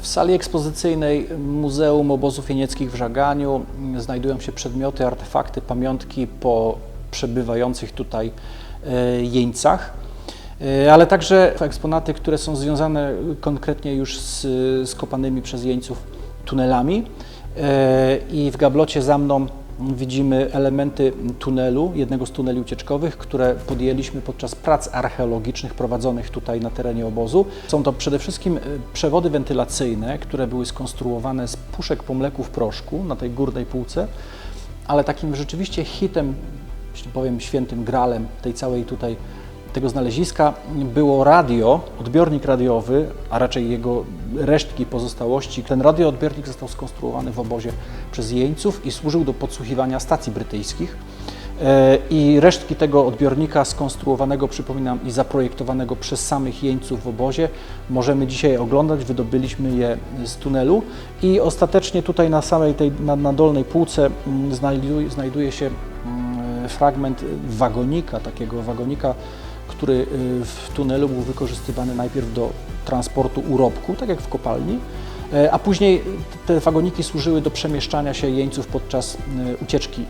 W sali ekspozycyjnej Muzeum Obozów Jenieckich w Żaganiu znajdują się przedmioty, artefakty, pamiątki po przebywających tutaj e, jeńcach, e, ale także eksponaty, które są związane konkretnie już z skopanymi przez jeńców tunelami. E, I w gablocie za mną widzimy elementy tunelu, jednego z tuneli ucieczkowych, które podjęliśmy podczas prac archeologicznych prowadzonych tutaj na terenie obozu. Są to przede wszystkim e, przewody wentylacyjne, które były skonstruowane z puszek po mleku w proszku na tej górnej półce, ale takim rzeczywiście hitem, jeśli powiem świętym gralem tej całej tutaj tego znaleziska było radio, odbiornik radiowy, a raczej jego resztki, pozostałości. Ten radioodbiornik został skonstruowany w obozie przez jeńców i służył do podsłuchiwania stacji brytyjskich. E, I resztki tego odbiornika skonstruowanego, przypominam, i zaprojektowanego przez samych jeńców w obozie możemy dzisiaj oglądać. Wydobyliśmy je z tunelu i ostatecznie tutaj na samej tej, na, na dolnej półce mm, znajduje, znajduje się mm, fragment wagonika, takiego wagonika, który y, w tunelu był wykorzystywany najpierw do transportu urobku, tak jak w kopalni, e, a później te wagoniki służyły do przemieszczania się jeńców podczas y, ucieczki